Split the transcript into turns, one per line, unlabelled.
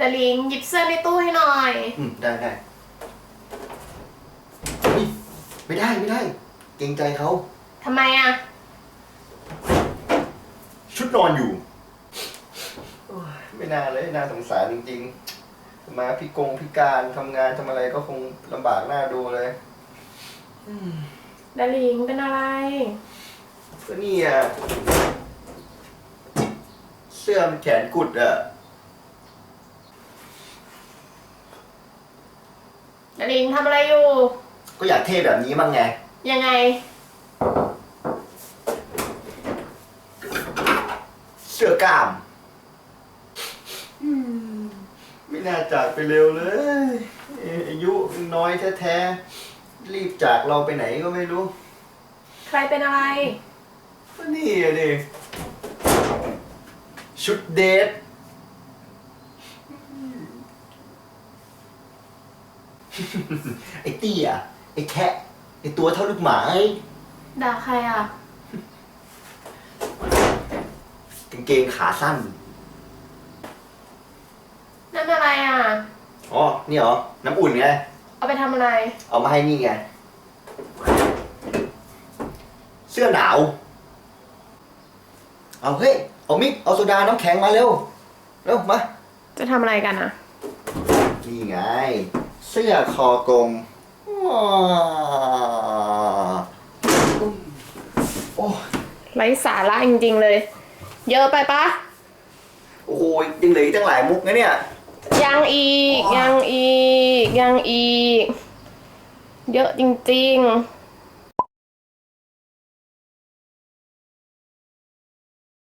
ดาริงหยิบเสื้อในตู้ให้หน่อย
อืมได้ได้เฮ้ยไม่ได้ไม่ได้ เกรงใจเขา
ทำไมอะ
ชุดนอนอยู่โอ้ยไม่น่าเลยน่าสงสารจริงๆ มาพิกงพิการทำงานทำอะไรก็คงลำบากหน้าดูเลย
ดาริงเป็นอะไร
ก็นี่อะเสื้อมันแขนกุดอะ
ดาริงทำอะไรอยู่
ก็อยากเท่แบบนี้บ้างไง
ยังไง
เสื้อกล้าม ไม่น่าจากไปเร็วเลยอายุน้อยแท้ๆ รีบจากเราไปไหนก็ไม่รู้
ใครเป็นอะไร
ก็นี่อะดิชุดเดท ไอ้เตี้ยไอ้แคะไอ้ตัวเท่าลูกหมาไอ้
ด่าใครอะ
กางเกงขาสั้น
นั่นอะไรอะ
อ๋อ นี่เหรอ น้ำอุ่นไง
เอาไปทำอะไร
เอามาให้นี่ไง เสื้อหนาว เอาเฮ้ย เอามิก เอาโซดา น้ำแข็งมาเร็ว เร็ว มา
จะทำอะไรกันอะ
นี่ไง เสื้อคอกลมว้าวโอ้ย
ไร้สาระจริง ๆ เลย เยอะไปปะ
โอ้โหยังเหลืออีกตั้งหลายมุกนะเนี่ย
ยังอีก ยังอีก ยังอีก เยอะจริง ๆ